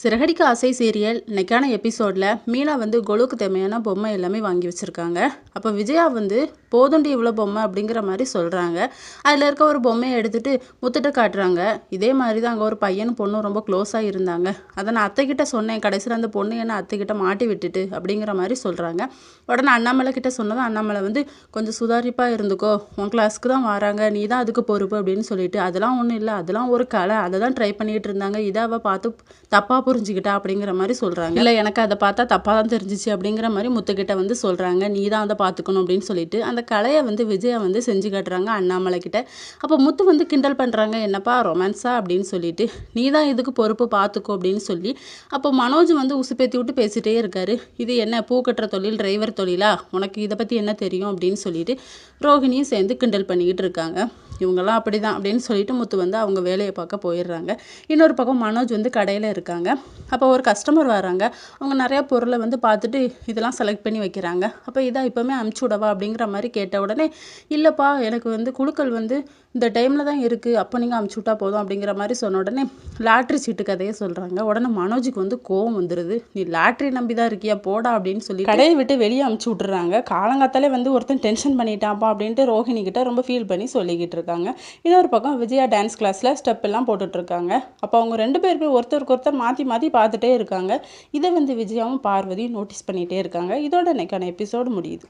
சிறகடிக்க ஆசை சீரியல் இன்னைக்கான எபிசோடில் மீனா வந்து கொலுக்கு தேவையான பொம்மை எல்லாமே வாங்கி வச்சுருக்காங்க. அப்போ விஜயா வந்து போதுண்டி இவ்வளோ பொம்மை அப்படிங்கிற மாதிரி சொல்கிறாங்க அதில் இருக்க ஒரு பொம்மையை எடுத்துகிட்டு முத்துட்டு காட்டுறாங்க. இதே மாதிரி தான் அங்கே ஒரு பையனும் பொண்ணும் ரொம்ப க்ளோஸாக இருந்தாங்க. அதை நான் அத்தைக்கிட்ட சொன்னேன். கடைசியில் அந்த பொண்ணு என்ன அத்தைக்கிட்ட மாட்டி விட்டுட்டு அப்படிங்கிற மாதிரி சொல்கிறாங்க உடனே அண்ணாமலை கிட்ட சொன்னதும் அண்ணாமலை வந்து கொஞ்சம் சுதாரிப்பாக இருந்துக்கோ. உன் கிளாஸ்க்கு தான் வராங்க. நீ தான் அதுக்கு பொறுப்பு அப்படின்னு சொல்லிட்டு அதெல்லாம் ஒன்றும் இல்லை. அதெல்லாம் ஒரு கலை. அதை தான் ட்ரை பண்ணிகிட்டு இருந்தாங்க. இதை அவள் பார்த்து தப்பாக புரிஞ்சுக்கிட்டா அப்படிங்கிற மாதிரி சொல்கிறாங்க இல்லை எனக்கு அதை பார்த்தா தப்பாக தான் தெரிஞ்சிச்சு அப்படிங்கிற மாதிரி முத்துக்கிட்ட வந்து சொல்கிறாங்க நீ தான் அதை பார்த்துக்கணும் அப்படின்னு சொல்லிட்டு அந்த கலையை வந்து விஜயை வந்து செஞ்சு காட்டுறாங்க அண்ணாமலை கிட்ட. அப்போ முத்து வந்து கிண்டல் பண்ணுறாங்க என்னப்பா ரொமான்ஸா? அப்படின்னு சொல்லிட்டு. நீ தான் இதுக்கு பொறுப்பு பார்த்துக்கோ அப்படின்னு சொல்லி. அப்போ மனோஜ் வந்து உசுப்பேத்தி விட்டு பேசிகிட்டே இருக்காரு. இது என்ன பூ கட்டுற தொழில் டிரைவர் தொழிலா? உனக்கு இதை பற்றி என்ன தெரியும்? அப்படின்னு சொல்லிட்டு ரோஹிணியும் சேர்ந்து கிண்டல் பண்ணிக்கிட்டு இருக்காங்க. இவங்கெல்லாம் அப்படி தான் அப்படின்னு சொல்லிட்டு முத்து வந்து அவங்க வேலையை பார்க்க போயிடுறாங்க. இன்னொரு பக்கம் மனோஜ் வந்து கடையில் இருக்காங்க. அப்போ ஒரு கஸ்டமர் வராங்க. அவங்க நிறையா பொருளை வந்து பார்த்துட்டு இதெல்லாம் செலக்ட் பண்ணி வைக்கிறாங்க. அப்போ இதாக இப்போவுமே அமுச்சு விடவா அப்படிங்கிற மாதிரி கேட்ட உடனே இல்லைப்பா எனக்கு வந்து குழுக்கள் வந்து இந்த டைமில் தான் இருக்குது அப்போ நீங்கள் அமுச்சு விட்டா போதும் அப்படிங்கிற மாதிரி சொன்ன உடனே லாட்ரி சீட்டு கதையை சொல்கிறாங்க உடனே மனோஜுக்கு வந்து கோவம் வந்துடுது நீ லாட்ரி நம்பி தான் இருக்கியா? போடா அப்படின்னு சொல்லி கடையை விட்டு வெளியே அமுச்சு விட்டுறாங்க. காலங்காத்தாலே வந்து ஒருத்தன் டென்ஷன் பண்ணிட்டான்ப்பா அப்படின்ட்டு ரோஹிணி கிட்ட ரொம்ப ஃபீல் பண்ணி சொல்லிக்கிட்டு இருக்காங்க இன்னொரு பக்கம் விஜயா டான்ஸ் கிளாஸில் ஸ்டெப் எல்லாம் போட்டுட்ருக்காங்க. அப்போ அவங்க ரெண்டு பேருமே ஒருத்தருக்கு ஒருத்தர் மாற்றி மாற்றி பார்த்துட்டே இருக்காங்க. இதை வந்து விஜயாவும் பார்வதியும் நோட்டீஸ் பண்ணிகிட்டே இருக்காங்க. இதோட இன்றைக்கான எபிசோடு முடியுது.